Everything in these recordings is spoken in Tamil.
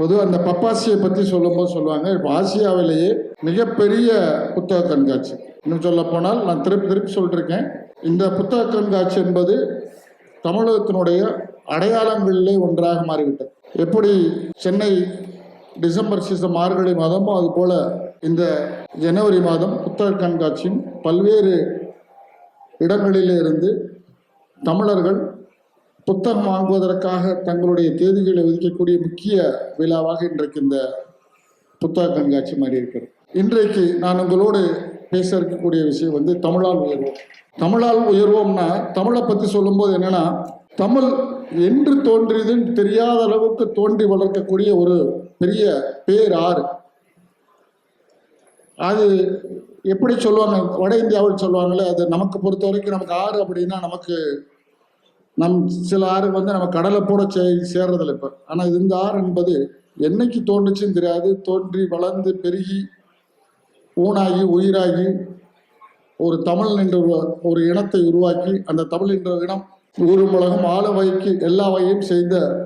பொதுவாக அந்த பப்பாசியை பற்றி சொல்லும்போது சொல்லுவாங்க. இப்போ ஆசியாவிலேயே மிகப்பெரிய புத்தக கண்காட்சி. இன்னும் சொல்ல போனால் நான் திருப்பி திருப்பி சொல்லிருக்கேன். இந்த புத்தக கண்காட்சி என்பது தமிழகத்தினுடைய அடையாளங்களிலே ஒன்றாக மாறிவிட்டது. எப்படி சென்னை டிசம்பர் சீசன் மார்கழி மாதமோ அது போல் இந்த ஜனவரி மாதம் புத்தக கண்காட்சியும் பல்வேறு இடங்களிலே இருந்து தமிழர்கள் புத்தகம் வாங்குவதற்காக தங்களுடைய தேதிகளை ஒதுக்கக்கூடிய முக்கிய விழாவாக இன்றைக்கு இந்த புத்தக கண்காட்சி மாதிரி இருக்கிறது இன்றைக்கு நான் உங்களோடு பேச இருக்கக்கூடிய விஷயம் வந்து தமிழால் உயர்வோம். தமிழால் உயர்வோம்னா தமிழை பற்றி சொல்லும்போது என்னன்னா தமிழ் என்று தோன்றியதுன்னு தெரியாத அளவுக்கு தோன்றி வளர்க்கக்கூடிய ஒரு பெரிய பேர் ஆறு. அது எப்படி சொல்லுவாங்க? வட இந்தியாவில் சொல்லுவாங்களே அது நமக்கு பொறுத்த வரைக்கும் நமக்கு ஆறு அப்படின்னா நமக்கு நம் சில ஆறு வந்து நம்ம கடலை போட சே சேர்றதில்ல இப்போ. ஆனால் இந்த ஆறு என்பது என்னைக்கு தோன்றுச்சுன்னு தெரியாது. தோன்றி வளர்ந்து பெருகி ஊனாகி உயிராகி ஒரு தமிழ் என்ற ஒரு- ஒரு இனத்தை உருவாக்கி அந்த தமிழ் என்ற இனம் ஊரும் உலகம் ஆள வகைக்கு எல்லா வகையும் செய்த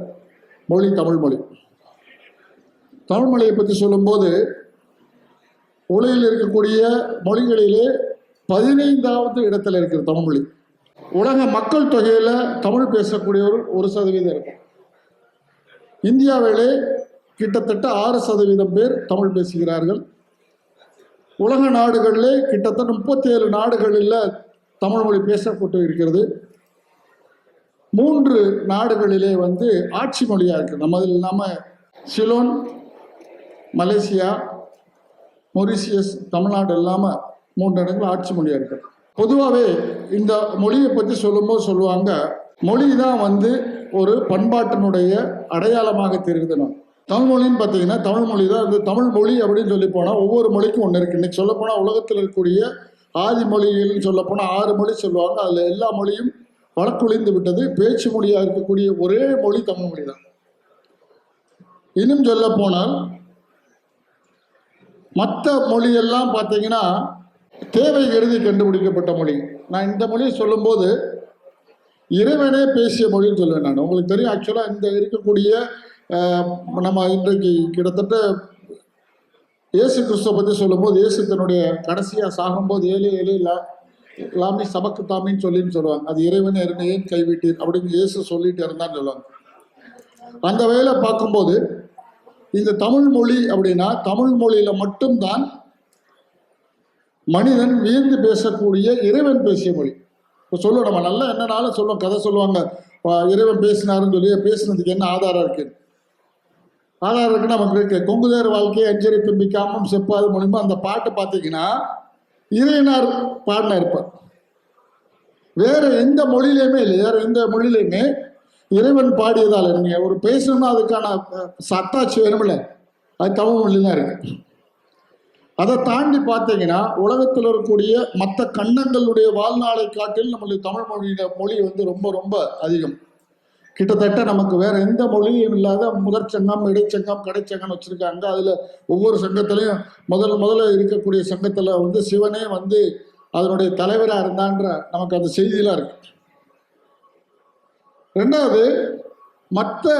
மொழி தமிழ் மொழி. தமிழ் மொழியை பற்றி சொல்லும்போது உலகில் இருக்கக்கூடிய மொழிகளிலே பதினைந்தாவது இடத்துல இருக்கிற தமிழ் மொழி. உலக மக்கள் தொகையில் தமிழ் பேசக்கூடியவர் ஒரு சதவீதம் இருக்கும். இந்தியாவிலே கிட்டத்தட்ட ஆறு சதவீதம் பேர் தமிழ் பேசுகிறார்கள். உலக நாடுகளிலே கிட்டத்தட்ட முப்பத்தி ஏழு நாடுகளில் தமிழ் மொழி பேசப்பட்டு இருக்கிறது. மூன்று நாடுகளிலே வந்து ஆட்சி மொழியாக இருக்குது நம்ம அதில் இல்லாமல் சிலோன் மலேசியா மொரிசியஸ் தமிழ்நாடு இல்லாமல் மூன்று இடங்கள் ஆட்சி மொழியாக இருக்குது பொதுவாகவே இந்த மொழியை பற்றி சொல்லும்போது சொல்லுவாங்க மொழி தான் வந்து ஒரு பண்பாட்டினுடைய அடையாளமாக தெரியுதுணும் தமிழ் மொழின்னு பார்த்தீங்கன்னா தமிழ் மொழி தான் இந்த தமிழ் மொழி அப்படின்னு சொல்லி போனால் ஒவ்வொரு மொழிக்கும் ஒன்று இருக்குது இன்றைக்கி சொல்லப்போனால் உலகத்தில் இருக்கக்கூடிய ஆதி மொழிகள்னு சொல்லப்போனால் ஆறு மொழி சொல்லுவாங்க. அதில் எல்லா மொழியும் வழக்குழிந்து விட்டது. பேச்சு மொழியாக இருக்கக்கூடிய ஒரே மொழி தமிழ் மொழி தான் இன்னும் சொல்ல போனால் மற்ற மொழியெல்லாம் பார்த்தீங்கன்னா தேவை கருதி கண்டுபிடிக்கப்பட்ட மொழி. நான் இந்த மொழியை சொல்லும்போது இறைவனே பேசிய மொழின்னு சொல்லுவேன் நான். உங்களுக்கு தெரியும் ஆக்சுவலாக இந்த இருக்கக்கூடிய நம்ம இன்றைக்கு கிட்டத்தட்ட இயேசு கிறிஸ்துவ பற்றி சொல்லும்போது இயேசு தன்னுடைய கடைசியாக சாகும்போது ஏழு ஏழு லா லாமி சபக்கு தாமின்னு சொல்லின்னு சொல்லுவாங்க. அது இறைவன் என்னை ஏன் கைவிட்டீர்? அப்படின்னு இயேசு சொல்லிட்டு இருந்தான்னு சொல்லுவாங்க. அந்த வகையில் பார்க்கும்போது இந்த தமிழ் மொழி அப்படின்னா தமிழ் மொழியில் மட்டும்தான் மனிதன் வியந்து பேசக்கூடிய இறைவன் பேசிய மொழி. இப்போ சொல்லுவோம் நம்ம நல்லா என்னனாலும் சொல்லுவோம் கதை சொல்லுவாங்க. இறைவன் பேசினாருன்னு சொல்லி பேசுனதுக்கு என்ன ஆதாரம் இருக்குது ஆதாரம் இருக்குன்னு நமக்கு இருக்கு. கொங்குதேர் வாழ்க்கையை அஞ்சரி பிம்பிக்காமும் செப்பாது மூலியமா அந்த பாட்டு பார்த்தீங்கன்னா இறையனார் பாடின இருப்பார் வேற எந்த மொழியிலையுமே இல்லை வேற எந்த மொழியிலையுமே இறைவன் பாடியதால் நீங்க ஒரு பேசணும்னா அதுக்கான சட்டாச்சு வேணும்ல. அது தமிழ் மொழியில் தான் இருக்கு. அதை தாண்டி பார்த்தீங்கன்னா உலகத்தில் இருக்கக்கூடிய மற்ற கண்டங்களுடைய வாழ்நாளை காட்டில் நம்மளுடைய தமிழ் மொழியில மொழி வந்து ரொம்ப ரொம்ப அதிகம். கிட்டத்தட்ட நமக்கு வேற எந்த மொழியும் இல்லாத முதற் சங்கம் இடைச்சங்கம் கடைச்சங்கம் வச்சிருக்காங்க. அதுல ஒவ்வொரு சங்கத்திலையும் முதல் முதல்ல இருக்கக்கூடிய சங்கத்துல வந்து சிவனே வந்து அதனுடைய தலைவரா இருந்தான்ற நமக்கு அந்த செய்தியெல்லாம் இருக்கு. ரெண்டாவது மற்ற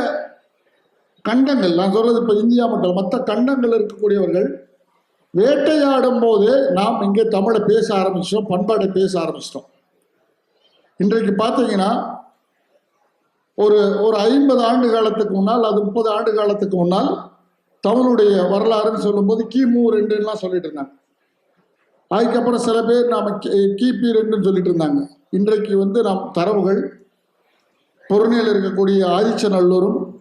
கண்டங்கள் நான் சொல்றது இப்ப இந்தியா மட்டும் மற்ற கண்டங்கள் இருக்கக்கூடியவர்கள் வேட்டையாடும் போது நாம் இங்கே தமிழை பேச ஆரம்பிச்சிட்டோம் பண்பாடை பேச ஆரம்பிச்சிட்டோம். இன்றைக்கு பார்த்தீங்கன்னா ஒரு ஒரு ஐம்பது ஆண்டு காலத்துக்கு முன்னால் அது முப்பது ஆண்டு காலத்துக்கு முன்னால் தமிழுடைய வரலாறுன்னு சொல்லும்போது கிமு ரெண்டுலாம் சொல்லிட்டு இருந்தாங்க. அதுக்கப்புறம் சில பேர் நாம் கி- கிபி ரெண்டுன்னு சொல்லிட்டு இருந்தாங்க. இன்றைக்கு வந்து நாம் தரவுகள் பொருணையில் இருக்கக்கூடிய ஆதிச்சநல்லூரும்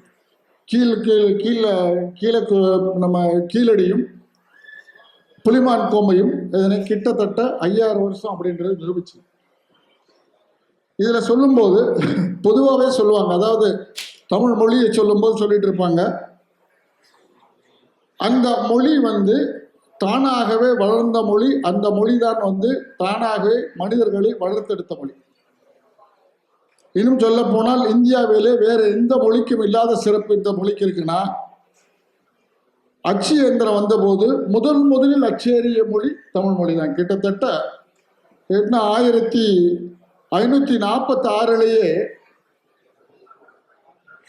கீழ் கீழ் கீழே கீழே நம்ம கீழடியும் புலிமான் கோம்பையும் இதனை கிட்டத்தட்ட ஐயாயிரம் வருஷம் அப்படின்றது நிரூபிச்சு. இதில் சொல்லும்போது பொதுவாகவே சொல்லுவாங்க. அதாவது தமிழ் மொழியை சொல்லும்போது சொல்லிட்டு இருப்பாங்க. அந்த மொழி வந்து தானாகவே வளர்ந்த மொழி அந்த மொழி தான் வந்து தானாகவே மனிதர்களை வளர்த்தெடுத்த மொழி. இன்னும் சொல்ல போனால் இந்தியாவிலே வேற எந்த மொழிக்கும் இல்லாத சிறப்பு இந்த மொழிக்கு இருக்குன்னா அச்சு எந்திரம் வந்தபோது முதல் முதலில் அச்சேறிய மொழி தமிழ் மொழி தான். கிட்டத்தட்ட என்ன ஆயிரத்தி ஐநூற்றி நாற்பத்தி ஆறுலேயே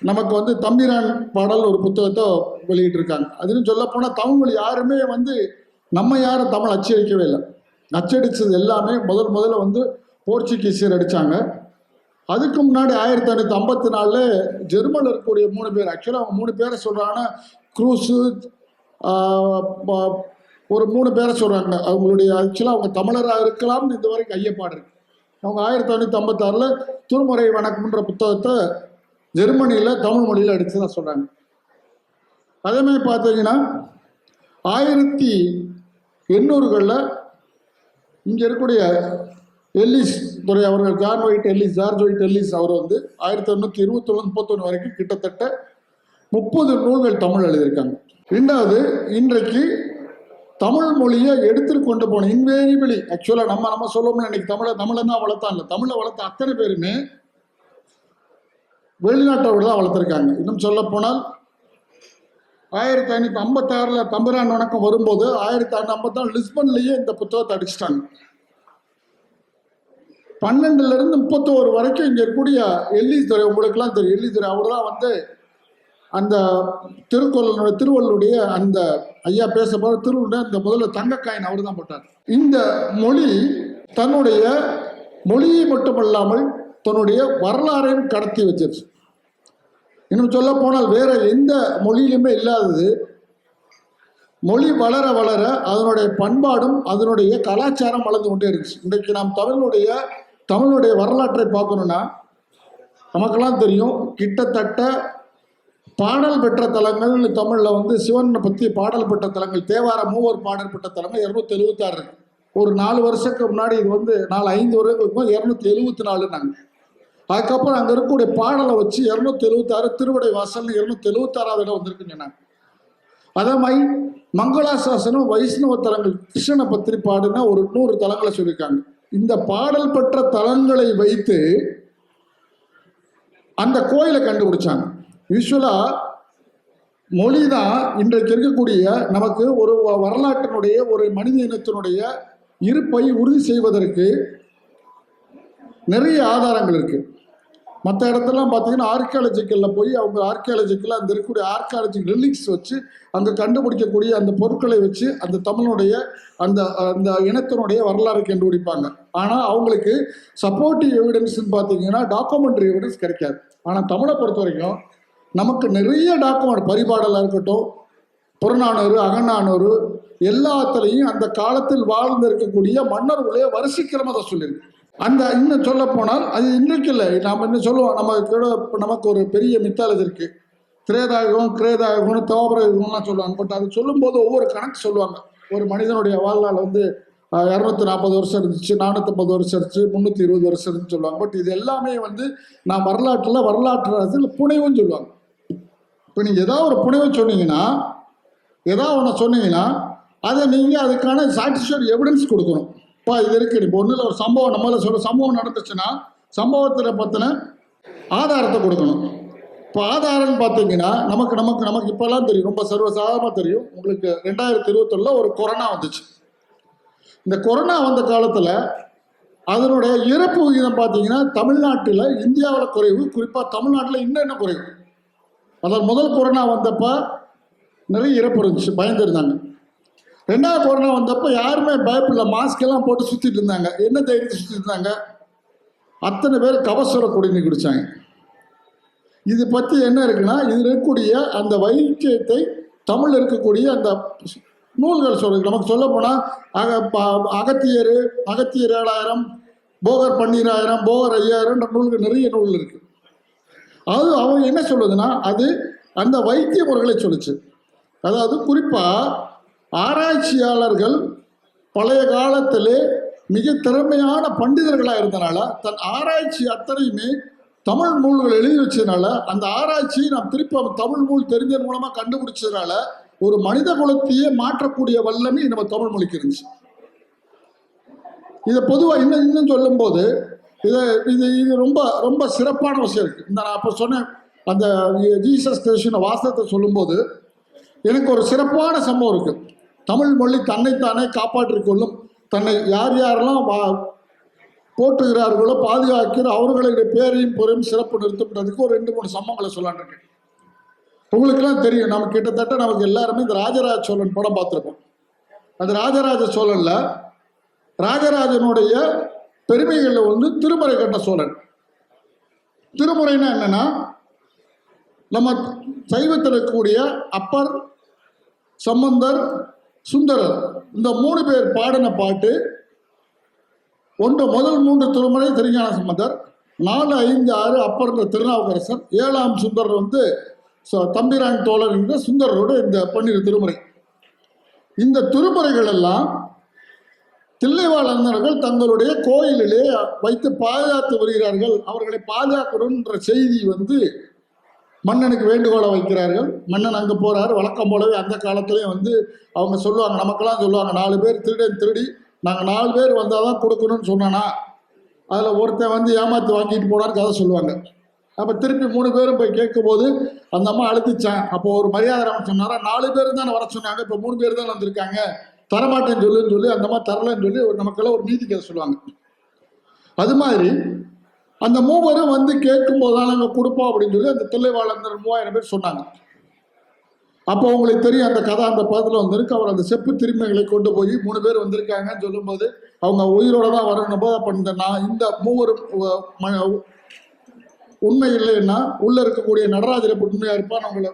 நமக்கு வந்து தம்பிரான் பாடல் ஒரு புத்தகத்தை வெளியிட்டிருக்காங்க. அதுன்னு சொல்லப்போனால் தமிழ் மொழி யாருமே வந்து நம்ம யாரும் தமிழ் அச்சடிக்கவே இல்லை. அச்சடித்தது எல்லாமே முதல் முதல்ல வந்து போர்ச்சுகீசியர் அடித்தாங்க அதுக்கு முன்னாடி ஆயிரத்தி ஐநூற்றி ஐம்பத்தி நாலில் ஜெர்மனில் இருக்கக்கூடிய மூணு பேர் ஆக்சுவலாக அவங்க மூணு பேரை சொல்கிறாங்கன்னா க்ரூஸு ஒரு மூணு பேரை சொல்கிறாங்க அவங்களுடைய ஆக்சுவலாக அவங்க தமிழராக இருக்கலாம்னு இந்த வரைக்கும் ஐயப்பாடு இருக்கு. அவங்க ஆயிரத்தி ஐநூற்றி ஐம்பத்தாறில் திருமுறை வணக்கம்ன்ற புத்தகத்தை ஜெர்மனியில் தமிழ் மொழியில் தான் சொல்கிறாங்க அதேமாதிரி பார்த்தீங்கன்னா ஆயிரத்தி எண்ணூறுகளில் இங்கே இருக்கக்கூடிய எல்லிஸ் துறை அவர்கள் John White Ellis George White Ellis அவர் வந்து ஆயிரத்தி எண்ணூற்றி இருபத்தொன்று முப்பத்தொன்று வரைக்கும் கிட்டத்தட்ட முப்பது நூல்கள் தமிழ் எழுதியிருக்காங்க. ரெண்டாவது இன்றைக்கு தமிழ் மொழியை எடுத்துட்டு கொண்டு போன இன்வேரிபிளி ஆக்சுவலாக நம்ம நம்ம சொல்லணும் இன்னைக்கு தமிழை தமிழை தான் வளர்த்தாங்க. இல்லை தமிழை வளர்த்த அத்தனை பேருமே வெளிநாட்டோடு தான் வளர்த்துருக்காங்க. இன்னும் சொல்ல போனால் ஆயிரத்தி ஐநூற்றி ஐம்பத்தாறில் தம்பிரான் வணக்கம் வரும்போது ஆயிரத்தி ஐநூற்றி ஐம்பத்தாறு லிஸ்பன்லேயே இந்த புத்தகத்தை அடிச்சிட்டாங்க. பன்னெண்டுல இருந்து முப்பத்தோரு வரைக்கும் இங்க இருக்கக்கூடிய எல்லிஸ் துறை உங்களுக்குலாம் தெரியும். எல்லிஸ் துறை அவர் தான் வந்து அந்த திருக்குறளுடைய திருவள்ளுடைய அந்த ஐயா பேச போற திருவள்ளுடைய அந்த முதல்ல தங்கக்காயின் அவர் தான் போட்டார். இந்த மொழி தன்னுடைய மொழியை மட்டுமல்லாமல் தன்னுடைய வரலாறையும் கடத்தி வச்சிருச்சு. இன்னும் சொல்ல போனால் வேற எந்த மொழியிலுமே இல்லாதது. மொழி வளர வளர அதனுடைய பண்பாடும் அதனுடைய கலாச்சாரம் வளர்ந்து கொண்டே இருந்துச்சு. இன்றைக்கு நாம் தமிழுடைய தமிழுடைய வரலாற்றை பார்க்கணும்னா நமக்கெல்லாம் தெரியும் கிட்டத்தட்ட பாடல் பெற்ற தலங்கள் தமிழில் வந்து சிவனை பற்றி பாடல் பெற்ற தலங்கள் தேவார மூவர் பாடல் பெற்ற தலங்கள் இரநூத்தி எழுபத்தாறு இருக்கு. ஒரு நாலு வருஷத்துக்கு முன்னாடி இது வந்து நாலு ஐந்து வருடங்களுக்கு இரநூத்தி எழுபத்தி நாலு நாங்கள் அதுக்கப்புறம் அங்கே இருக்கக்கூடிய பாடலை வச்சு இரநூத்தி எழுபத்தாறு திருவடை வாசல் இரநூத்தி எழுபத்தாறாவது இடம் வந்திருக்குன்னு அதே மாதிரி மங்களாசாசனம் வைஷ்ணவ தலங்கள் கிருஷ்ணனை பற்றி பாடுனா ஒரு நூறு தலங்களை சொல்லியிருக்காங்க. இந்த பாடல் பெற்ற தலங்களை வைத்து அந்த கோயிலை கண்டுபிடிச்சாங்க. யூஸ்வலா மொழி தான் இன்றைக்கு இருக்கக்கூடிய நமக்கு ஒரு வரலாற்றினுடைய ஒரு மனித இனத்தினுடைய இருப்பை உறுதி செய்வதற்கு நிறைய ஆதாரங்கள் இருக்கு. மற்ற இடத்துலலாம் பார்த்தீங்கன்னா ஆர்கியாலஜிக்கலில் போய் அவங்க ஆர்கியாலஜிக்கலில் அந்த இருக்கக்கூடிய ஆர்கியாலஜி ரிலிக்ஸ் வச்சு அங்கே கண்டுபிடிக்கக்கூடிய அந்த பொருட்களை வச்சு அந்த தமிழுடைய அந்த அந்த இனத்தினுடைய வரலாறு கண்டுபிடிப்பாங்க. ஆனால் அவங்களுக்கு சப்போர்ட்டிவ் எவிடன்ஸ்னு பார்த்தீங்கன்னா டாக்குமெண்ட்ரி எவிடன்ஸ் கிடைக்காது. ஆனால் தமிழை பொறுத்த வரைக்கும் நமக்கு நிறைய டாக்குமெண்ட் பரிபாடலாக இருக்கட்டும் புறநானூறு அகநானூறு எல்லாத்துலேயும் அந்த காலத்தில் வாழ்ந்து இருக்கக்கூடிய மன்னர்களுடைய வரிசைக்கிரம அதை சொல்லியிருக்கு. அந்த இன்னும் சொல்ல போனால் அது இன்றைக்கு இல்லை. நாம் இன்னும் சொல்லுவோம் நம்ம கூட நமக்கு ஒரு பெரிய மித்தாலஜி இருக்கு. திரேதாயுகம் கிரேதாயுகம் தோபரயுகம்லாம் சொல்லுவாங்க. பட் அது சொல்லும்போது ஒவ்வொரு கணக்கு சொல்லுவாங்க. ஒரு மனிதனுடைய வாழ்நாள் வந்து இரநூத்தி நாற்பது வருஷம் இருந்துச்சு நானூற்றம்பது வருஷம் இருந்துச்சு முந்நூற்றி இருபது வருஷம் இருந்துச்சு சொல்லுவாங்க. பட் இது எல்லாமே வந்து நான் வரலாற்றில் வரலாற்று அரசியல் புனைவும் சொல்லுவாங்க. இப்போ நீங்கள் ஏதாவது ஒரு புனைவை சொன்னீங்கன்னா ஏதாவது ஒன்று சொன்னீங்கன்னா அதை நீங்கள் அதுக்கான சாட்டிஸ்ஃபைட் எவிடன்ஸ் கொடுக்கணும். இப்போ இது இருக்கு. இப்போ ஒன்றில் ஒரு சம்பவம் நம்மள சொல்ல சம்பவம் நடந்துச்சுன்னா சம்பவத்தில் பற்றின ஆதாரத்தை கொடுக்கணும். இப்போ ஆதாரம்னு பார்த்தீங்கன்னா நமக்கு நமக்கு நமக்கு இப்போல்லாம் தெரியும். ரொம்ப சர்வசாதாரமாக தெரியும். உங்களுக்கு ரெண்டாயிரத்தி இருபத்தொன்னில் ஒரு கொரோனா வந்துச்சு. இந்த கொரோனா வந்த காலத்தில் அதனுடைய இறப்பு விகிதம் பார்த்தீங்கன்னா தமிழ்நாட்டில் இந்தியாவில் குறைவு. குறிப்பாக தமிழ்நாட்டில் இன்னும் என்ன குறைவு. அதாவது முதல் கொரோனா வந்தப்ப நிறைய இறப்பு இருந்துச்சு பயந்துருந்தாங்க. ரெண்டாவது கொரோனா வந்தப்போ யாருமே பயப்பில்லை மாஸ்க் எல்லாம் போட்டு சுற்றிட்டு இருந்தாங்க. என்ன தைரியத்தை சுற்றிட்டு இருந்தாங்க? அத்தனை பேர் கவசர குடிநீர் குடித்தாங்க இது பற்றி என்ன இருக்குன்னா இதில் இருக்கக்கூடிய அந்த வைத்தியத்தை தமிழ் இருக்கக்கூடிய அந்த நூல்கள் சொல்லுது நமக்கு சொல்ல போனால் அக அகத்தியர் அகத்தியர் ஏழாயிரம் போகர் பன்னீராயிரம் போகர் ஐயாயிரம்ன்ற நூல்கள் நிறைய நூல் இருக்குது அது அவங்க என்ன சொல்லுதுன்னா அது அந்த வைத்திய முறைகளை சொல்லுச்சு. அதாவது குறிப்பாக ஆராய்ச்சியாளர்கள் பழைய காலத்திலே மிக திறமையான பண்டிதர்களாக இருந்தனால தன் ஆராய்ச்சி அத்தனையுமே தமிழ் நூல்கள் எழுதி வச்சதுனால அந்த ஆராய்ச்சியை நாம் திருப்பி அவன் தமிழ் நூல் தெரிஞ்சது மூலமாக கண்டுபிடிச்சதுனால ஒரு மனித குலத்தையே மாற்றக்கூடிய வல்லமை நம்ம தமிழ் மொழிக்கு இருந்துச்சு. இதை பொதுவாக இன்னும் இன்னும் சொல்லும்போது இதை இது இது ரொம்ப ரொம்ப சிறப்பான விஷயம் இருக்குது இந்த நான் அப்போ சொன்னேன் அந்த ஜீசஸ் கிருஷ்ண வாசகத்தை சொல்லும்போது எனக்கு ஒரு சிறப்பான சம்பவம் இருக்குது தமிழ் மொழி தன்னைத்தானே காப்பாற்றிக் கொள்ளும். தன்னை யார் யாரெல்லாம் வா போட்டுகிறார்களோ பாதுகாக்கிற அவர்களுடைய பேரையும் பொறையும் சிறப்பு நிறுத்தப்படுறதுக்கு ஒரு ரெண்டு மூணு சம்பவங்களை சொல்லான்னு இருக்கேன். உங்களுக்கெல்லாம் தெரியும் நம்ம கிட்டத்தட்ட நமக்கு எல்லாருமே இந்த ராஜராஜ சோழன் படம் பார்த்துருப்போம். அந்த ராஜராஜ சோழன்ல ராஜராஜனுடைய பெருமைகளில் வந்து திருமறை கட்ட சோழன். திருமுறைன்னா என்னன்னா நம்ம சைவத்தில் இருக்கக்கூடிய அப்பர் சம்பந்தர் சுந்தரர் இந்த மூணு பேர் பாடின பாட்டு ஒன்று முதல் மூன்று திருமுறை திருஞான சம்பந்தர் நாலு ஐந்து ஆறு அப்பர்ன்ற திருநாவுக்கரசர் ஏழாம் சுந்தரர் வந்து ச- தம்பிரான் தோழர் என்ற சுந்தரரோட இந்த பன்னிரு திருமுறை. இந்த திருமுறைகள் எல்லாம் தில்லைவாழந்தர்கள் தங்களுடைய கோயிலிலே வைத்து பாதுகாத்து வருகிறார்கள். அவர்களை பாதுகாக்கணுன்ற செய்தி வந்து மன்னனுக்கு வேண்டுகோளை வைக்கிறார்கள். மன்னன் அங்கே போகிறார் வழக்கம் போலவே அந்த காலத்துலேயும் வந்து அவங்க சொல்லுவாங்க நமக்கெல்லாம் சொல்லுவாங்க நாலு பேர் திருடன் திருடி நாங்கள் நாலு பேர் வந்தால் தான் கொடுக்கணும்னு சொன்னானா? அதில் ஒருத்தன் வந்து ஏமாற்றி வாங்கிட்டு போனான்னு கதை சொல்லுவாங்க. அப்போ திருப்பி மூணு பேரும் போய் கேட்கும்போது அந்த அம்மா அழுத்திச்சான். அப்போ ஒரு மரியாதை ராமன் சொன்னாரா? நாலு பேர் தானே வர சொன்னாங்க. இப்போ மூணு பேர் தான் வந்திருக்காங்க. தரமாட்டேன்னு சொல்லுன்னு சொல்லி அந்த மாதிரி தரலன்னு சொல்லி ஒரு நமக்கெல்லாம் ஒரு நீதி கதை சொல்லுவாங்க. அது மாதிரி அந்த மூவரும் வந்து கேட்கும் போதுதான் நாங்கள் கொடுப்போம் அப்படின்னு சொல்லி அந்த தில்லைவாளர் மூவாயிரம் பேர் சொன்னாங்க. அப்போ உங்களுக்கு தெரியும் அந்த கதை அந்த பதத்தில் வந்திருக்கு. அவர் அந்த செப்பு திருமைகளை கொண்டு போய் மூணு பேர் வந்திருக்காங்கன்னு சொல்லும்போது அவங்க உயிரோட தான் வரணும் போது அப்போ இந்த நான் இந்த மூவரும் உண்மை இல்லைன்னா உள்ளே இருக்கக்கூடிய நடராஜரை உண்மையாக இருப்பான்னு அவங்கள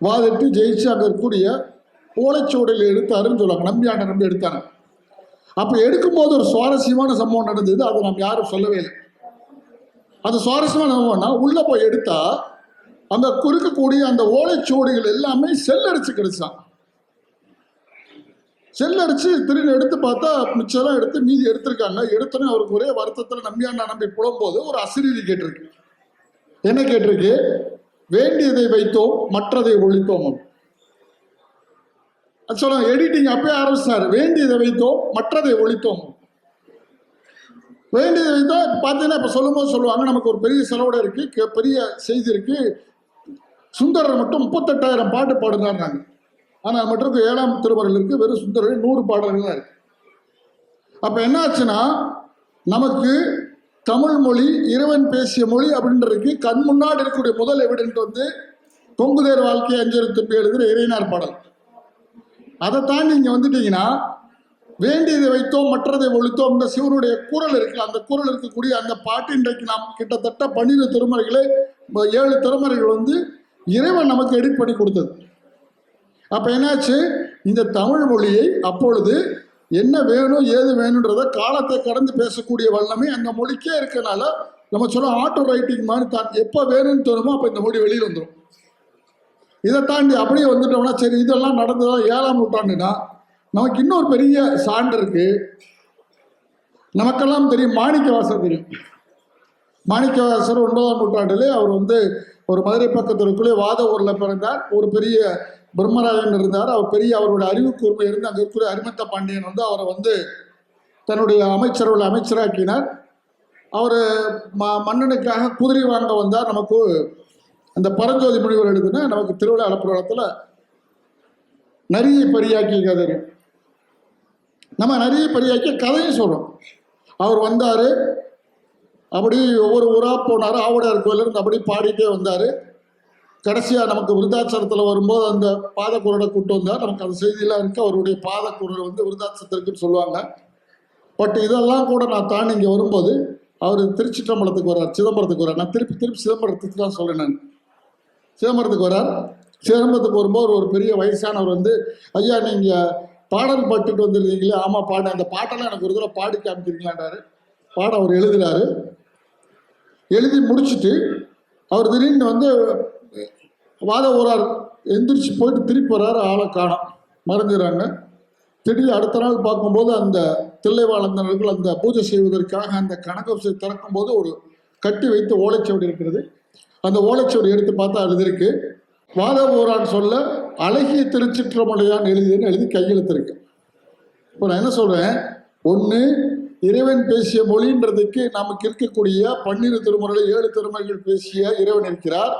வாதிட்டு ஜெயிச்சு அங்கே இருக்கக்கூடிய ஓலைச்சுவடியில் எடுத்தாருன்னு சொல்லுவாங்க. நம்பியாண்ட நம்பி எடுத்தாங்க. அப்போ எடுக்கும்போது ஒரு சுவாரஸ்யமான சம்பவம் நடந்தது. அதை நம்ம யாரும் சொல்லவே இல்லை. அது சுவாரஸ்யமான சம்பவம்னா உள்ள போய் எடுத்தா அந்த குறுக்கக்கூடிய அந்த ஓலைச்சுவடிகள் எல்லாமே செல்லடிச்சு கிடைச்சான். செல்லடிச்சு திரும்பி எடுத்து பார்த்தா மிச்சம்லாம் எடுத்து மீதி எடுத்திருக்காங்க. எடுத்தோன்னே அவருக்கு ஒரே வருத்தத்தில் நம்பியாண்டா நம்பி புலம்போது ஒரு அசிரீதி கேட்டிருக்கு. என்ன கேட்டிருக்கு? வேண்டியதை வைத்தோம் மற்றதை ஒழித்தோம். சொல்லுங்க எடிட்டிங் அப்பயே ஆரம்பிச்சார் வேண்டியதை வைத்தோம் மற்றதை ஒழித்தோம். வேண்டியதை வைத்தோம் இப்போ பார்த்தீங்கன்னா இப்போ சொல்லும்போது சொல்லுவாங்க நமக்கு ஒரு பெரிய செலவோட இருக்கு பெரிய செய்தி இருக்கு. சுந்தரர் மட்டும் முப்பத்தெட்டாயிரம் பாட்டு பாடுனாங்க ஆனால் மட்டும் ஏழாம் திருமறையில் இருக்கு வெறும் சுந்தரர் நூறு பாடல்கள் தான் இருக்கு. அப்போ என்னாச்சுன்னா நமக்கு தமிழ் மொழி இறைவன் பேசிய மொழி அப்படின்றதுக்கு கண் முன்னாடி இருக்கக்கூடிய முதல் எவிடென்ட் வந்து கொங்குதேர் வாழ்க்கை அஞ்சல் தும்பி எழுதுகிற இறைனார் பாடல். அதை தாண்டி இங்கே வந்துட்டீங்கன்னா வேண்டியதை வைத்தோம் மற்றதை ஒழித்தோம் இந்த சிவனுடைய குரல் இருக்கு அந்த குரல் இருக்கக்கூடிய அந்த பாட்டு இன்றைக்கு நாம் கிட்டத்தட்ட பன்னிரு திருமறைகளே ஏழு திருமறைகள் வந்து இறைவன் நமக்கு எடிட் பண்ணி கொடுத்தது. அப்போ என்னாச்சு? இந்த தமிழ் மொழியை அப்பொழுது என்ன வேணும் ஏது வேணுன்றத காலத்தை கடந்து பேசக்கூடிய வல்லமை அந்த மொழிக்கே இருக்கனால நம்ம சொல்ல ஆட்டோ ரைட்டிங் மாதிரி தான். எப்போ வேணும்னு தோணுமோ அப்போ இந்த மொழி வெளியில் வந்துடும் இதை தாண்டி அப்படியே வந்துட்டோம்னா சரி இதெல்லாம் நடந்ததா? ஏழாம் நூற்றாண்டுனா நமக்கு இன்னொரு பெரிய சான்று இருக்கு. நமக்கெல்லாம் தெரியும் மாணிக்கவாசர் தெரியும். மாணிக்கவாசர் ஒன்பதாம் நூற்றாண்டிலே அவர் வந்து ஒரு மதுரை பக்கத்திற்குள்ளே வாத ஊரில் பிறந்தார். ஒரு பெரிய பிரம்மராயன் இருந்தார். அவர் பெரிய அவருடைய அறிவு கூர்மை இருந்து அங்கே இருக்கிற அரிமத்த பாண்டியன் வந்து அவரை வந்து தன்னுடைய அமைச்சரவில் அமைச்சராக்கினார். அவர் ம மன்னனுக்காக குதிரை வாங்க வந்தார். நமக்கு அந்த பரஞ்சோதி முனிவர் எழுதுனா நமக்கு திருவிழா அலப்புறத்தில் நரியை பரியாக்கிய கதை நம்ம நரியை பரியாக்கிய கதையும் சொல்றோம். அவர் வந்தார். அப்படி ஒவ்வொரு ஊராக போனார். ஆவுடையார் கோயிலிருந்து அப்படி பாடிட்டே வந்தார். கடைசியாக நமக்கு விருதாச்சலத்தில் வரும்போது அந்த பாதக்குரலை கூட்டு வந்தார். நமக்கு அந்த செய்தியெல்லாம் இருக்குது அவருடைய பாதக்குரல் வந்து விருதாச்சலத்திற்குன்னு சொல்லுவாங்க. பட் இதெல்லாம் கூட நான் தாண்டி இங்கே வரும்போது அவர் திருச்சிற்றம்பலத்துக்கு வர்றார் சிதம்பரத்துக்கு வர்றார். நான் திருப்பி திருப்பி சிதம்பரத்துக்கு தான் சொல்கிறேன் நான். சிதம்பரத்துக்கு வரார் சிதம்பரத்துக்கு வரும்போது ஒரு பெரிய வயசானவர் வந்து ஐயா நீங்கள் பாடல் பாட்டுட்டு வந்துருந்தீங்களே ஆமாம் பாடு அந்த பாட்டெல்லாம் எனக்கு ஒரு தடவை பாடி காமிக்கிறீங்களான்றாரு. பாட அவர் எழுதுறாரு. எழுதி முடிச்சுட்டு அவர் திடீர்னு வந்து வாத ஊரார் எந்திரிச்சு போயிட்டு திருப்பி வர்றாரு ஆளை காணும். மறைஞ்சிடறாங்க திடீர் அடுத்த நாள் பார்க்கும்போது அந்த தில்லைவாழந்தனர்கள் அந்த பூஜை செய்வதற்காக அந்த கனகவசை திறக்கும்போது ஒரு கட்டி வைத்து ஓலைச்சுவடி இருக்கிறது. அந்த ஓலைச்சுவடி எடுத்து பார்த்தா எழுதியிருக்கு வாத சொல்ல அழகிய திருச்சிற்றமலையான் எழுதியன்னு எழுதி கையெழுத்திருக்கு. இப்போ நான் என்ன சொல்றேன்? ஒன்று இறைவன் பேசிய மொழின்றதுக்கு நமக்கு இருக்கக்கூடிய பன்னிரு திருமுறை ஏழு திருமுறைகள் பேசிய இறைவன் இருக்கிறார்.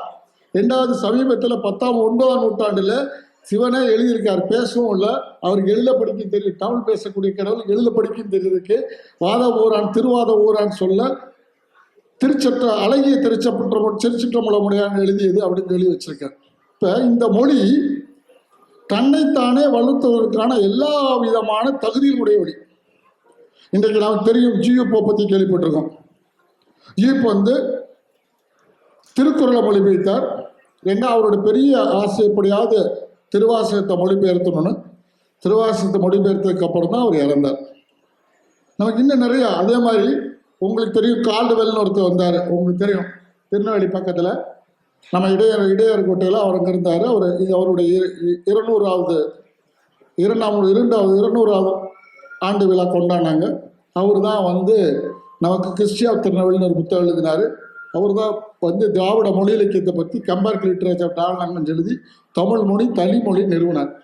ரெண்டாவது சமீபத்தில் பத்தாம் ஒன்பதாம் நூற்றாண்டில் சிவனே எழுதியிருக்கார். பேசவும் இல்லை. அவருக்கு எழுத படிக்க தெரியும். தமிழ் பேசக்கூடிய கடவுள் எழுத படிக்கும் தெரியுதுக்கு வாத ஊரான் திருவாத ஊரான் சொல்ல திருச்சற்ற அழகிய திருச்சப்பட்ட மொழியான எழுதியது அப்படின்னு எழுதி வச்சிருக்கேன் இப்போ இந்த மொழி தன்னைத்தானே வளர்த்துவதற்கான எல்லா விதமான தகுதியில் உடைய மொழி. இன்றைக்கு நமக்கு தெரியும் ஜியூப்போ பற்றி கேள்விப்பட்டிருக்கோம். ஜியூப் வந்து திருக்குறளை மொழிபெயர்த்தார். என்ன அவரோட பெரிய ஆசை எப்படியாவது திருவாசகத்தை மொழிபெயர்த்தணும்னு? திருவாசகத்தை மொழிபெயர்த்ததுக்கு அப்புறம் தான் அவர் இறந்தார். நமக்கு இன்னும் நிறையா அதே மாதிரி உங்களுக்கு தெரியும் கால்டுவெல்னு ஒருத்தர் வந்தார். உங்களுக்கு தெரியும் திருநெல்வேலி பக்கத்தில். நம்ம இடையர் இடையர்கோட்டையில் அவர் அங்கே இருந்தார். அவர் இது அவருடைய இரு- இருநூறாவது இரண்டாம் இரண்டாவது இருநூறாவது ஆண்டு விழா கொண்டாடினாங்க. அவர் தான் வந்து நமக்கு கிறிஸ்டியா திருநெல்வேலின்னு ஒரு புத்தகம் எழுதினார். அவர் தான் வந்து திராவிட மொழி இலக்கியத்தை பற்றி கம்பேரிட்டிவ் லிட்ரேச்சர் டாலனங்கன்னு எழுதி தமிழ் மொழி தனிமொழி நிறுவனர்.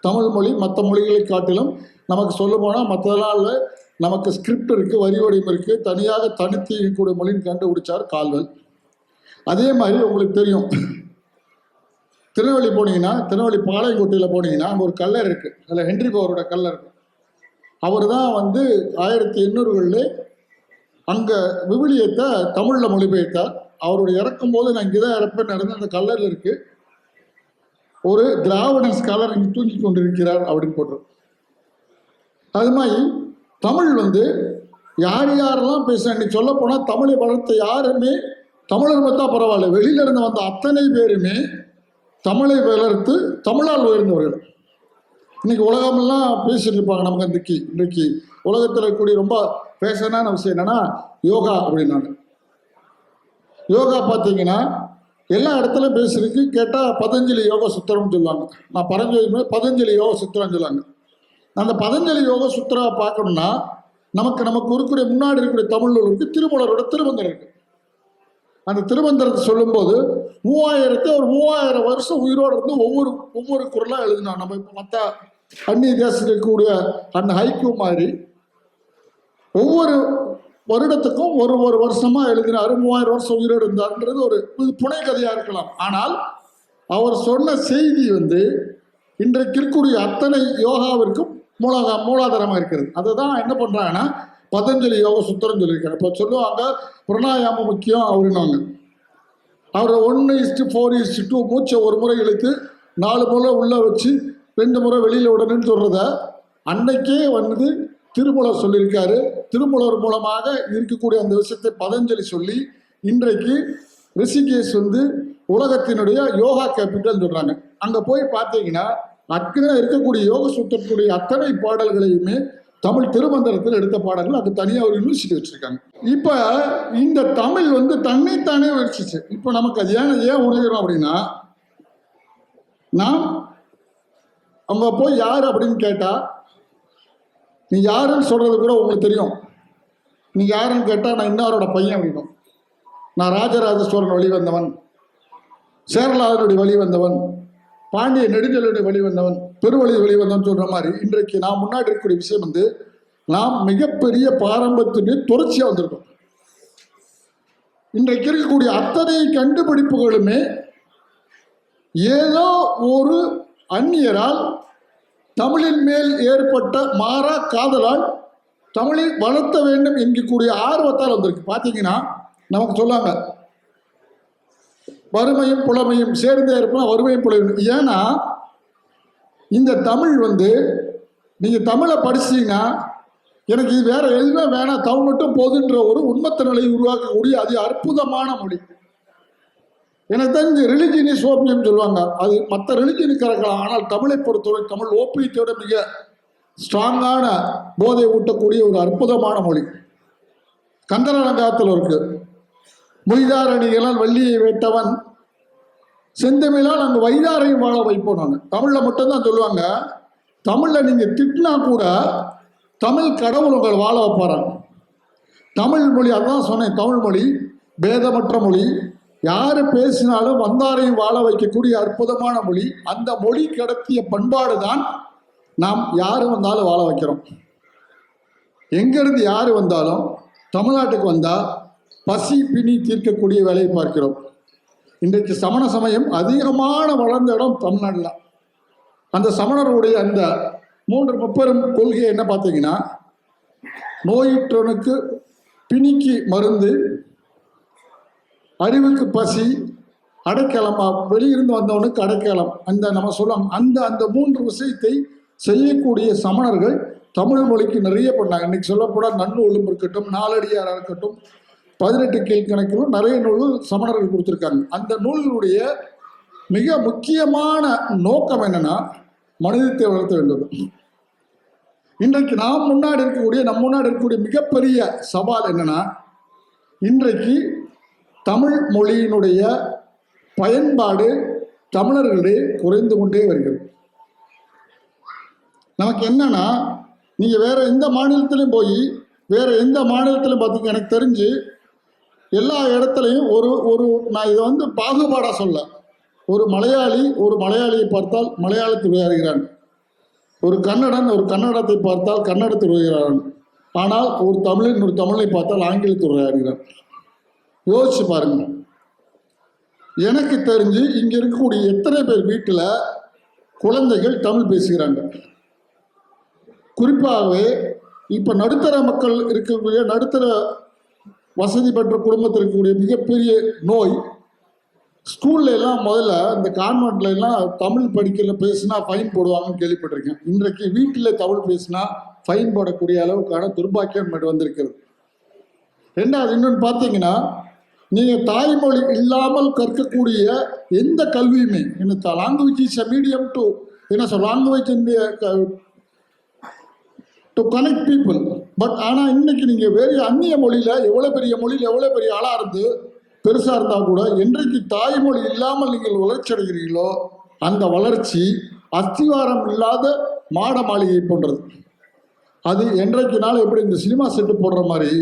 தமிழ் மொழி மற்ற மொழிகளை காட்டிலும் நமக்கு சொல்ல போனால் மற்றதெல்லாம் இல்லை நமக்கு ஸ்கிரிப்ட் இருக்குது வரி வடிவம் இருக்குது தனியாக தனித்து இருக்கக்கூடிய மொழின்னு கண்டுபிடிச்சார் கால்வல் அதே மாதிரி உங்களுக்கு தெரியும். திருநெல்வேலி போனீங்கன்னா திருநெல்வேலி பாளையங்கோட்டையில் போனீங்கன்னா அங்கே ஒரு கல்லர் இருக்குது அதில் ஹென்றி பவரோட கல்லர் இருக்கு. அவர் தான் வந்து ஆயிரத்தி எண்ணூறுகளில் அங்கே விவிலியத்தை தமிழில் மொழிபெயர்த்தார். அவருடைய இறக்கும் போது நான் இங்கே தான் இறப்பேன் நடந்து அந்த கல்லரில் இருக்கு. ஒரு திராவிடன் ஸ்காலர் இங்கே தூங்கி கொண்டிருக்கிறார் அப்படின்னு போட்டிருக்கு அது மாதிரி தமிழ் வந்து யார் யாரெல்லாம் பேசுகிறாங்க இன்னைக்கு சொல்ல போனால் தமிழை வளர்த்த யாருமே தமிழர் பார்த்தா பரவாயில்ல. வெளியில இருந்து வந்த அத்தனை பேருமே தமிழை வளர்த்து தமிழால் உயர்ந்தவர்கள். இன்னைக்கு உலகமெல்லாம் பேசிட்டு இருப்பாங்க நமக்கு இன்றைக்கு. இன்றைக்கு உலகத்தில் இருக்கக்கூடிய ரொம்ப பேசனான விஷயம் என்னன்னா யோகா அப்படின்னாங்க. யோகா பார்த்தீங்கன்னா எல்லா இடத்துலையும் பேசுறதுக்கு கேட்டால் பதஞ்சலி யோக சுத்திரம்னு சொல்லுவாங்க. நான் பரஞ்சலி பதஞ்சலி யோக சுத்திரம்னு சொல்லுவாங்க. அந்த பதஞ்சலி யோக சுத்திரா பார்க்கணும்னா நமக்கு நமக்கு இருக்கக்கூடிய முன்னாடி இருக்கக்கூடிய தமிழ் நூல் திருமலரோட திருமந்திரம் இருக்கு. அந்த திருமந்திரத்தை சொல்லும்போது மூவாயிரத்து ஒரு மூவாயிரம் வருஷம் உயிரோடு இருந்து ஒவ்வொரு ஒவ்வொரு குரலாக எழுதினான் நம்ம இப்போ மற்ற அந்நிய தேசத்தில் இருக்கக்கூடிய அந்த ஹைக்கூ மாதிரி ஒவ்வொரு வருடத்துக்கும் ஒரு ஒரு வருஷமா எழுதினாரு மூவாயிரம் வருஷம் உயிரோடு இருந்தார்ன்றது ஒரு புனை கதையாக இருக்கலாம். ஆனால் அவர் சொன்ன செய்தி வந்து இன்றைக்கு இருக்கக்கூடிய அத்தனை யோகாவிற்கும் மூலாதார மூலாதாரமாக இருக்கிறது. அதை தான் என்ன பண்ணுறாங்கன்னா பதஞ்சலி யோக சுத்தரம் சொல்லியிருக்காரு இப்போ சொல்லுவாங்க பிரணாயாமம் முக்கியம் அப்படின்னாங்க. அவர் ஒன்று இஸ்டு ஃபோர் இஸ்டு டூ மூச்சை ஒரு முறை இழுத்து நாலு முறை உள்ளே வச்சு ரெண்டு முறை வெளியில் விடணும்னு சொல்கிறத அன்னைக்கே வந்து திருமூலர் சொல்லியிருக்காரு. திருமூலர் மூலமாக இருக்கக்கூடிய அந்த விஷயத்தை பதஞ்சலி சொல்லி இன்றைக்கு ரிஷிகேஷ் வந்து உலகத்தினுடைய யோகா கேபிட்டல் சொல்கிறாங்க அங்கே போய் பார்த்தீங்கன்னா அத்தனை இருக்கக்கூடிய யோக சூத்திரத்துடைய அத்தனை பாடல்களையுமே தமிழ் திருமந்திரத்தில் எடுத்த பாடல்கள் அது தனியாக ஒரு யூனிவர்சிட்டி வச்சுருக்காங்க. இப்போ இந்த தமிழ் வந்து தன்னைத்தானே வச்சுச்சு. இப்போ நமக்கு அது ஏன் ஏன் உணர்கிறோம் அப்படின்னா நாம் அவங்க போய் யார் அப்படின்னு கேட்டால் நீ யாருன்னு சொல்கிறது கூட உங்களுக்கு தெரியும். நீ யாருன்னு கேட்டால் நான் இன்னாரோட பையன் அப்படின்னும். நான் ராஜராஜ சோழன் வழி வந்தவன். சேரலாதனுடைய வழி வந்தவன். பாண்டிய நெடுஞ்சலுடைய வழிவந்தவன் பெருவழி வழிவந்தவன் சொல்ற மாதிரி இன்றைக்கு நாம் முன்னாடி இருக்கக்கூடிய விஷயம் வந்து நாம் மிகப்பெரிய பாரம்பரியத்துடைய தொடர்ச்சியாக வந்திருக்கோம். இன்றைக்கு இருக்கக்கூடிய அத்தனை கண்டுபிடிப்புகளுமே ஏதோ ஒரு அந்நியரால் தமிழின் மேல் ஏற்பட்ட மாறா காதலால் தமிழை வளர்த்த வேண்டும் என்கக்கூடிய ஆர்வத்தால் வந்திருக்கு. பார்த்தீங்கன்னா நமக்கு சொல்லாங்க வறுமையும் புலமையும் சேர்ந்தே இருப்போம் வறுமையும் புலமையும். ஏன்னா இந்த தமிழ் வந்து நீங்கள் தமிழை படிச்சீங்கன்னா எனக்கு இது வேற எதுவுமே வேணாம் தமிழ் மட்டும் போதுன்ற ஒரு உண்மத்த நிலையை உருவாக்கக்கூடிய அது அற்புதமான மொழி. எனக்கு தெரிஞ்சு ரிலிஜினி சோப்பியம் சொல்லுவாங்க அது மற்ற ரிலிஜினுக்கு கறக்கலாம் ஆனால் தமிழை பொறுத்தவரை தமிழ் ஓப்பியத்தோட மிக ஸ்ட்ராங்கான போதை ஊட்டக்கூடிய ஒரு அற்புதமான மொழி. கந்தரலங்காத்தில் இருக்குது மொய்தாரணிகளால் வள்ளியை வெட்டவன். செந்தமிழால் அங்கே வைதாரையும் வாழ வைப்போம் நான் தமிழில் மட்டும்தான் சொல்லுவாங்க. தமிழில் நீங்கள் திட்டினா கூட தமிழ் கடவுள் உங்கள் வாழ வைப்பாராங்க தமிழ் மொழி அதான் சொன்னேன் தமிழ் மொழி பேதமற்ற மொழி. யார் பேசினாலும் வந்தாரையும் வாழ வைக்கக்கூடிய அற்புதமான மொழி. அந்த மொழி கடத்திய பண்பாடு தான் நாம் யார் வந்தாலும் வாழ வைக்கிறோம். எங்கேருந்து யார் வந்தாலும் தமிழ்நாட்டுக்கு வந்தால் பசி பிணி தீர்க்கக்கூடிய வேலையை பார்க்கிறோம். இன்றைக்கு சமண சமயம் அதிகமான வளர்ந்த இடம் தமிழ்நாடுல. அந்த சமணருடைய அந்த மூன்று முப்பெரும் கொள்கை என்ன பார்த்தீங்கன்னா நோயுற்றவனுக்கு பிணிக்கு மருந்து அறிவுக்கு பசி அடைக்கலம் வெளியிருந்து வந்தவனுக்கு அடைக்கலம் அந்த நம்ம சொல்லலாம் அந்த அந்த மூன்று விஷயத்தை செய்யக்கூடிய சமணர்கள் தமிழ் மொழிக்கு நிறைய பண்ணாங்க. இன்னைக்கு சொல்லப்போனால் நன்னூலும் இருக்கட்டும் நாலடியாராக இருக்கட்டும் பதினெட்டு கீழ்கணக்கிலும் நிறைய நூல்கள் சமணர்கள் கொடுத்துருக்காங்க. அந்த நூல்களுடைய மிக முக்கியமான நோக்கம் என்னன்னா மனிதத்தை வளர்த்த வேண்டியது இன்றைக்கு நாம் முன்னாடி இருக்கக்கூடிய நம் முன்னாடி இருக்கக்கூடிய மிகப்பெரிய சவால் என்னன்னா இன்றைக்கு தமிழ் மொழியினுடைய பயன்பாடு தமிழர்களிடையே குறைந்து கொண்டே வருகிறது. நமக்கு என்னன்னா நீங்க வேற எந்த மாநிலத்திலையும் போய் வேற எந்த மாநிலத்திலும் பார்த்தீங்க எனக்கு தெரிஞ்சு எல்லா இடத்துலையும் ஒரு ஒரு நான் இதை வந்து பாகுபாடாக சொல்ல. ஒரு மலையாளி ஒரு மலையாளியை பார்த்தால் மலையாளத்தில் உரையாடுகிறான் ஒரு கன்னடன் ஒரு கன்னடத்தை பார்த்தால் கன்னடத்தில் உரையாடுகிறான் ஆனால் ஒரு தமிழன் ஒரு தமிழை பார்த்தால் ஆங்கிலத்தில் உரையாடுகிறான் யோசிச்சு பாருங்க. எனக்கு தெரிஞ்சு இங்க இருக்கக்கூடிய எத்தனை பேர் வீட்டில் குழந்தைகள் தமிழ் பேசுகிறாங்க. குறிப்பாகவே இப்போ நடுத்தர மக்கள் இருக்கக்கூடிய நடுத்தர வசதி பெற்ற குடும்பத்தில் இருக்கக்கூடிய மிகப்பெரிய நோய். ஸ்கூல்ல எல்லாம் முதல்ல இந்த கான்வென்ட்ல எல்லாம் தமிழ் படிக்கல பேசினா ஃபைன் போடுவாங்கன்னு கேள்விப்பட்டிருக்கேன். இன்றைக்கு வீட்டில் தமிழ் பேசினா ஃபைன் போடக்கூடிய அளவுக்கான துர்பாக்கியம் வந்திருக்கிறது. ரெண்டாவது இன்னொன்று பார்த்தீங்கன்னா நீங்கள் தாய்மொழி இல்லாமல் கற்கக்கூடிய எந்த கல்வியுமே என்ன language is a medium to என்ன சொல் language to connect people but ஆனால் இன்னைக்கு நீங்கள் வேறு அந்நிய மொழியில் எவ்வளோ பெரிய மொழியில் எவ்வளோ பெரிய ஆளாக இருந்து பெருசாக இருந்தால் கூட என்றைக்கு தாய்மொழி இல்லாமல் நீங்கள் வளர்ச்சி அடைகிறீர்களோ அந்த வளர்ச்சி அஸ்திவாரம் இல்லாத மாட மாளிகை போன்றது. அது என்றைக்கு நாள் எப்படி இந்த சினிமா செட்டு போடுற மாதிரி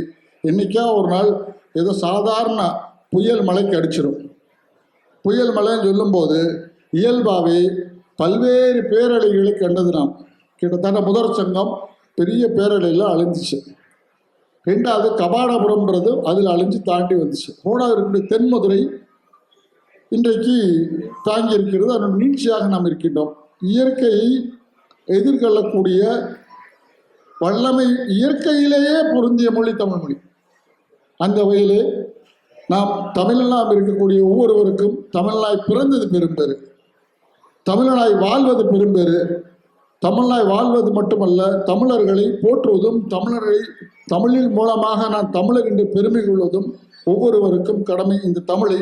என்றைக்கா ஒரு நாள் ஏதோ சாதாரண புயல் மலைக்கு அடிச்சிடும் புயல் மலைன்னு சொல்லும்போது இயல்பாகவே பல்வேறு பேரலைகளை கண்டது நாம். கிட்டத்தட்ட முதற் சங்கம் பெரிய பேரலையில் அழிஞ்சிச்சு. ரெண்டாவது கபாடபுரம்ன்றது அதில் அழிஞ்சு தாண்டி வந்துச்சு. மூணாவது இருக்கக்கூடிய தென்மதுரை இன்றைக்கு தாங்கி இருக்கிறது அதன் நீட்சியாக நாம் இருக்கின்றோம். இயற்கையை எதிர்கொள்ளக்கூடிய வல்லமை இயற்கையிலேயே பொருந்திய மொழி தமிழ் மொழி. அந்த வகையிலே நாம் தமிழனாக இருக்கக்கூடிய ஒவ்வொருவருக்கும் தமிழனாய் பிறந்தது பெரும்பேறு. தமிழனாய் வாழ்வது பெரும்பேறு. தமிழாய் வாழ்வது மட்டுமல்ல தமிழர்களை போற்றுவதும் தமிழரை தமிழின் மூலமாக நான் தமிழர் என்று பெருமை கொள்வதும் ஒவ்வொருவருக்கும் கடமை. இந்த தமிழை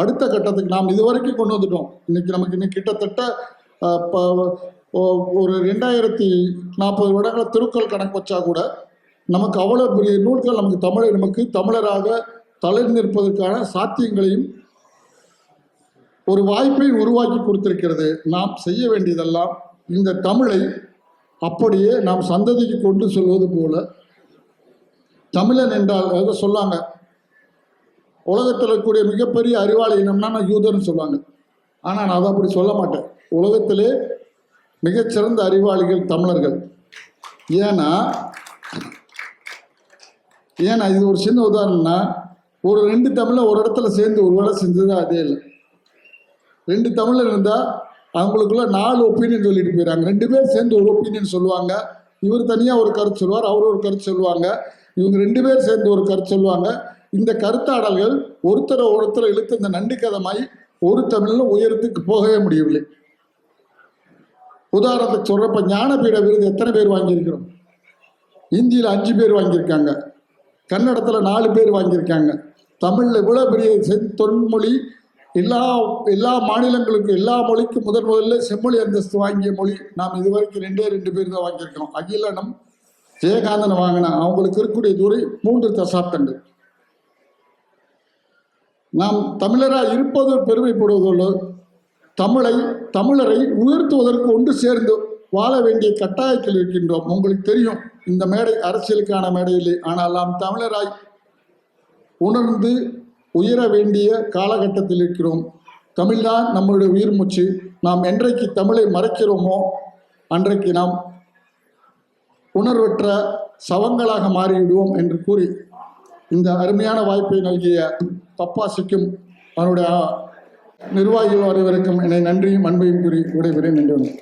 அடுத்த கட்டத்துக்கு நாம் இதுவரைக்கும் கொண்டு வந்துட்டோம். இன்னைக்கு நமக்கு இன்னைக்கு கிட்டத்தட்ட ஒரு ரெண்டாயிரத்தி நாற்பது வருடங்கள் திருக்குறள் கணக்கு வச்சா கூட நமக்கு அவ்வளோ பெரிய நூல்கள் நமக்கு தமிழை நமக்கு தமிழராக தலை நிற்பதற்கான சாத்தியங்களையும் ஒரு வாய்ப்பை உருவாக்கி கொடுத்திருக்கிறது. நாம் செய்ய வேண்டியதெல்லாம் இந்த தமிழை அப்படியே நாம் சந்ததிக்கு கொண்டு சொல்வது போல தமிழன் என்றால் அதை சொல்லாங்க உலகத்தில் இருக்கக்கூடிய மிகப்பெரிய அறிவாளி இனம்னா நான் யூதர்னு சொல்லுவாங்க. ஆனால் நான் அதை அப்படி சொல்ல மாட்டேன். உலகத்திலே மிகச்சிறந்த அறிவாளிகள் தமிழர்கள். ஏன்னா ஏன்னா இது ஒரு சின்ன உதாரணம்னா ஒரு ரெண்டு தமிழை ஒரு இடத்துல சேர்ந்து ஒரு வேலை செஞ்சது? அதே இல்லை. ரெண்டு தமிழர் இருந்தால் அவங்களுக்குள்ள நாலு ஒப்பீனியன் சொல்லிட்டு போயிறாங்க ரெண்டு பேர் சேர்ந்து ஒரு ஒப்பீனியன் சொல்லுவாங்க. இவர் தனியாக ஒரு கருத்து சொல்லுவார் அவர் ஒரு கருத்து சொல்லுவாங்க. இவங்க ரெண்டு பேர் சேர்ந்து ஒரு கருத்து சொல்லுவாங்க. இந்த கருத்தாடல்கள் ஒருத்தரை ஒருத்தரை இழுத்து இந்த நண்டு கதமாய் ஒரு தமிழில் உயரத்துக்கு போகவே முடியவில்லை. உதாரணத்துக்கு சொல்றப்ப ஞானபீட விருது எத்தனை பேர் வாங்கியிருக்கிறோம்? இந்தியில் அஞ்சு பேர் வாங்கியிருக்காங்க. கன்னடத்தில் நாலு பேர் வாங்கியிருக்காங்க. தமிழில் இவ்வளோ பெரிய செந்தொன்மொழி எல்லா எல்லா மாநிலங்களுக்கும் எல்லா மொழிக்கும் முதன் முதல்ல செம்மொழி அந்தஸ்து வாங்கிய மொழி நாம் இதுவரைக்கும் ரெண்டே ரெண்டு பேர் தான் வாங்கியிருக்கோம் அகிலனம் ஜெயகாந்தன் வாங்கினா அவங்களுக்கு இருக்கக்கூடிய துறை மூன்று தசாப்தங்கள். நாம் தமிழராக இருப்பது பெருமைப்படுவதோடு தமிழை தமிழரை உயர்த்துவதற்கு ஒன்று சேர்ந்து வாழ வேண்டிய கட்டாயத்தில் இருக்கின்றோம். உங்களுக்கு தெரியும் இந்த மேடை அரசியலுக்கான மேடையிலே ஆனால் நாம் தமிழராய் உணர்ந்து உயர வேண்டிய காலகட்டத்தில் இருக்கிறோம். தமிழ்தான் நம்மளுடைய உயிர் மூச்சு. நாம் என்றைக்கு தமிழை மறைக்கிறோமோ அன்றைக்கு நாம் உணர்வற்ற சவங்களாக மாறிவிடுவோம் என்று கூறி இந்த அருமையான வாய்ப்பை நல்கிய பப்பாசிக்கும் அவனுடைய நிர்வாகிகள் அனைவருக்கும் என்னை நன்றியும் அன்பையும் கூறி விடைபெறேன் நன்றி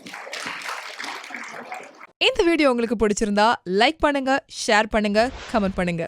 இந்த வீடியோ உங்களுக்கு பிடிச்சிருந்தா லைக் பண்ணுங்க ஷேர் பண்ணுங்க கமெண்ட் பண்ணுங்க.